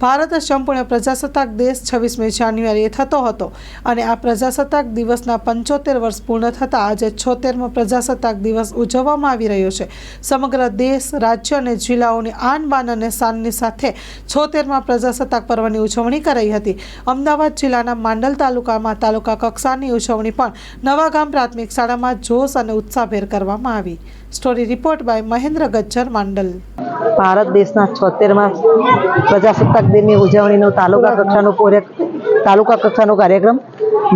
ભારત સંપૂર્ણ પ્રજાસત્તાક દેશ છવ્વીસમી જાન્યુઆરીએ થતો હતો અને આ પ્રજાસત્તાક દિવસના પંચોતેર વર્ષ પૂર્ણ થતાં આજે છોતેરમો પ્રજાસત્તાક દિવસ ઉજવવામાં આવી રહ્યો છે. સમગ્ર દેશ, રાજ્ય અને જિલ્લાઓની આન બાન અને શાનની સાથે છોતેરમાં પ્રજાસત્તાક પર્વની ઉજવણી કરાઈ હતી. અમદાવાદ જિલ્લાના માંડલ તાલુકામાં તાલુકા કક્ષાની ઉજવણી પણ નવાગામ પ્રાથમિક શાળામાં જોશ અને ઉત્સાહભેર કરવામાં આવી. Story report by Mahendra Gajjar, Mandal. Bharat દેશના છોતેરમાં પ્રજાસત્તાક દિનની ઉજવણીનો તાલુકા કક્ષાનો તાલુકા કક્ષાનો કાર્યક્રમ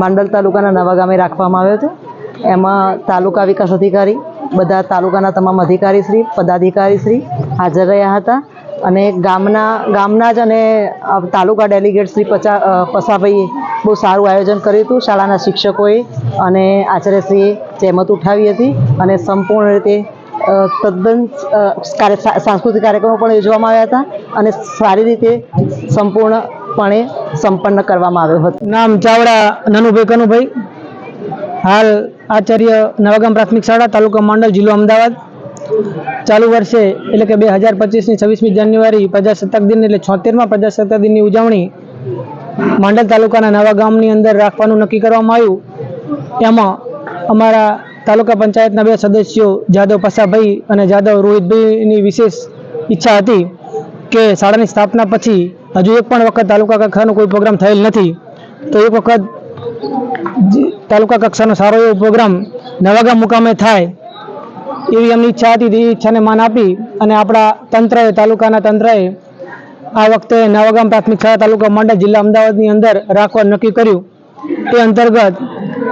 માંડલ તાલુકાના નવા ગામે રાખવામાં આવ્યો હતો. એમાં તાલુકા વિકાસ અધિકારી, બધા તાલુકાના તમામ અધિકારીશ્રી, પદાધિકારીશ્રી હાજર રહ્યા હતા અને ગામના ગામના જ અને તાલુકા ડેલિગેટ શ્રી પચા પસાભાઈએ બહુ સારું આયોજન કર્યું હતું. શાળાના શિક્ષકોએ અને આચાર્યશ્રીએ જહેમત ઉઠાવી હતી અને સંપૂર્ણ રીતે તદ્દન સાંસ્કૃતિક કાર્યક્રમો પણ યોજવામાં આવ્યા હતા અને સારી રીતે સંપૂર્ણપણે સંપન્ન કરવામાં આવ્યો હતો. નામ ચાવડા નનુભાઈ કનુભાઈ. હાલ આચાર્ય નવાગામ પ્રાથમિક શાળા, તાલુકા માંડલ, જિલ્લો અમદાવાદ. ચાલુ વર્ષે, એટલે કે બે હજાર પચીસની છવ્વીસમી જાન્યુઆરી પ્રજાસત્તાક દિન, એટલે છોતેરમાં પ્રજાસત્તાક દિનની ઉજવણી માંડલ તાલુકાના નવા ગામની અંદર રાખવાનું નક્કી કરવામાં આવ્યું. એમાં અમારા તાલુકા પંચાયતના બે સદસ્યો જાદવ પસાભાઈ અને જાદવ રોહિતભાઈની વિશેષ ઈચ્છા હતી કે શાળાની સ્થાપના પછી હજુ એક પણ વખત તાલુકા કક્ષાનો કોઈ પ્રોગ્રામ થયેલ નથી. તો એક વખત તાલુકા કક્ષાનો સારો એવો પ્રોગ્રામ નવાગામ મુકામે થાય એવી એમની ઈચ્છા હતી તે ઈચ્છાને માન આપી અને આપણા તંત્રએ, તાલુકાના તંત્રએ આ વખતે નવાગામ પ્રાથમિક શાળા તાલુકા માંડલ જિલ્લા અમદાવાદની અંદર રાખવા નક્કી કર્યું. તે અંતર્ગત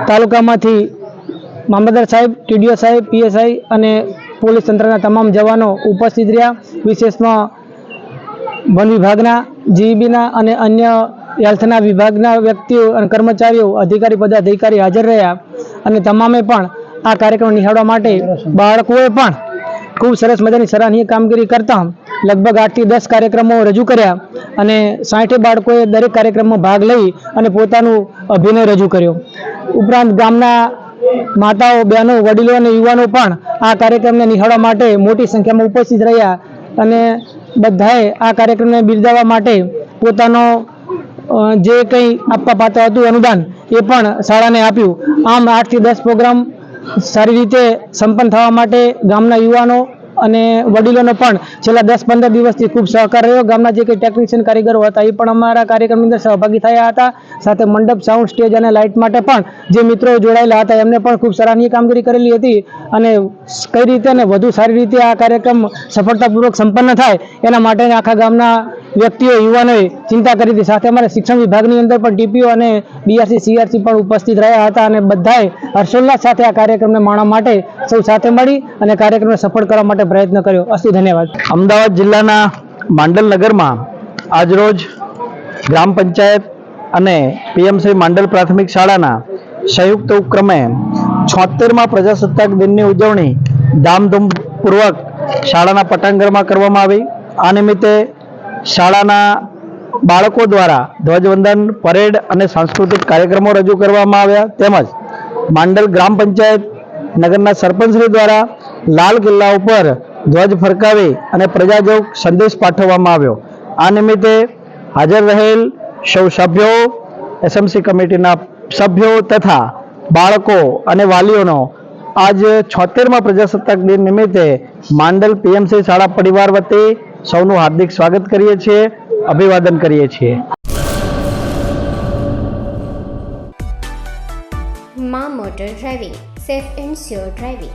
તાલુકામાંથી મામલતદાર સાહેબ, ટીડીઓ સાહેબ, પીએસઆઈ અને પોલીસ તંત્રના તમામ જવાનો ઉપસ્થિત રહ્યા. વિશેષમાં વન વિભાગના, જીઈબીના અને અન્ય હેલ્થના વિભાગના વ્યક્તિઓ અને કર્મચારીઓ, અધિકારી, પદાધિકારી હાજર રહ્યા અને તમામે પણ આ કાર્યક્રમ નિહાળવા માટે બાળકોએ પણ ખૂબ સરસ મજાની સરાહનીય કામગીરી કરતા લગભગ આઠથી દસ કાર્યક્રમો રજૂ કર્યા અને સાઠે બાળકોએ દરેક કાર્યક્રમમાં ભાગ લઈ અને પોતાનું અભિનય રજૂ કર્યો. ઉપરાંત ગામના માતાઓ, બહેનો, વડીલો અને યુવાનો પણ આ કાર્યક્રમને નિહાળવા માટે મોટી સંખ્યામાં ઉપસ્થિત રહ્યા અને બધાએ આ કાર્યક્રમને બિરદાવવા માટે પોતાનો જે કંઈ આપવા પાત્ર હતું અનુદાન એ પણ શાળાને આપ્યું. આમ આઠથી દસ પ્રોગ્રામ સારી રીતે સંપન્ન થવા માટે ગામના યુવાનો અને વડીલોનો પણ છેલ્લા દસ પંદર દિવસથી ખૂબ સહકાર રહ્યો. ગામના જે કંઈ ટેકનિશિયન કારીગરો હતા, એ પણ અમારા કાર્યક્રમની અંદર સહભાગી થયા હતા. સાથે મંડપ સાઉન્ડ સ્ટેજ અને લાઇટ માટે પણ જે મિત્રો જોડાયેલા હતા, એમને પણ ખૂબ સરાહનીય કામગીરી કરેલી હતી અને કઈ રીતે અને વધુ સારી રીતે આ કાર્યક્રમ સફળતાપૂર્વક સંપન્ન થાય, એના માટે આખા ગામના વ્યક્તિઓ, યુવાનોએ ચિંતા કરી હતી. સાથે અમારા શિક્ષણ વિભાગની અંદર પણ ટીપીઓ અને બીઆરસી સીઆરસી પણ ઉપસ્થિત રહ્યા હતા અને બધાએ હર્ષોલ્લાસ સાથે આ કાર્યક્રમને માણવા માટે સૌ સાથે મળી અને કાર્યક્રમને સફળ કરવા માટે પ્રયત્ન કર્યો. અસ્તુ ધન્યવાદ. અમદાવાદ જિલ્લાના માંડલ નગરમાં આજરોજ ગ્રામ પંચાયત અને પીએમસી માંડલ પ્રાથમિક શાળાના સંયુક્ત ઉપક્રમે છોતેરમાં પ્રજાસત્તાક દિનની ઉજવણી ધામધૂમપૂર્વક શાળાના પટાંગણમાં કરવામાં આવી. આ નિમિત્તે શાળાના બાળકો દ્વારા ધ્વજવંદન, પરેડ અને સાંસ્કૃતિક કાર્યક્રમો રજૂ કરવામાં આવ્યા. તેમજ માંડલ ગ્રામ પંચાયત નગરના સરપંચશ્રી દ્વારા લાલ કિલ્લા ઉપર ધ્વજ ફરકાવી અને પ્રજાજોગ સંદેશ પાઠવવામાં આવ્યો. આ નિમિત્તે હાજર રહેલ સૌ સભ્યો એસએમસી કમિટીના સભ્યો તથા બાળકો અને વાલીઓનો આજ છોતેરમાં પ્રજાસત્તાક દિન નિમિત્તે માંડલ પીએમસી શાળા પરિવાર વતી સૌનું હાર્દિક સ્વાગત કરીએ છીએ, અભિવાદન કરીએ છીએ. મા motor driving, safe and sure driving.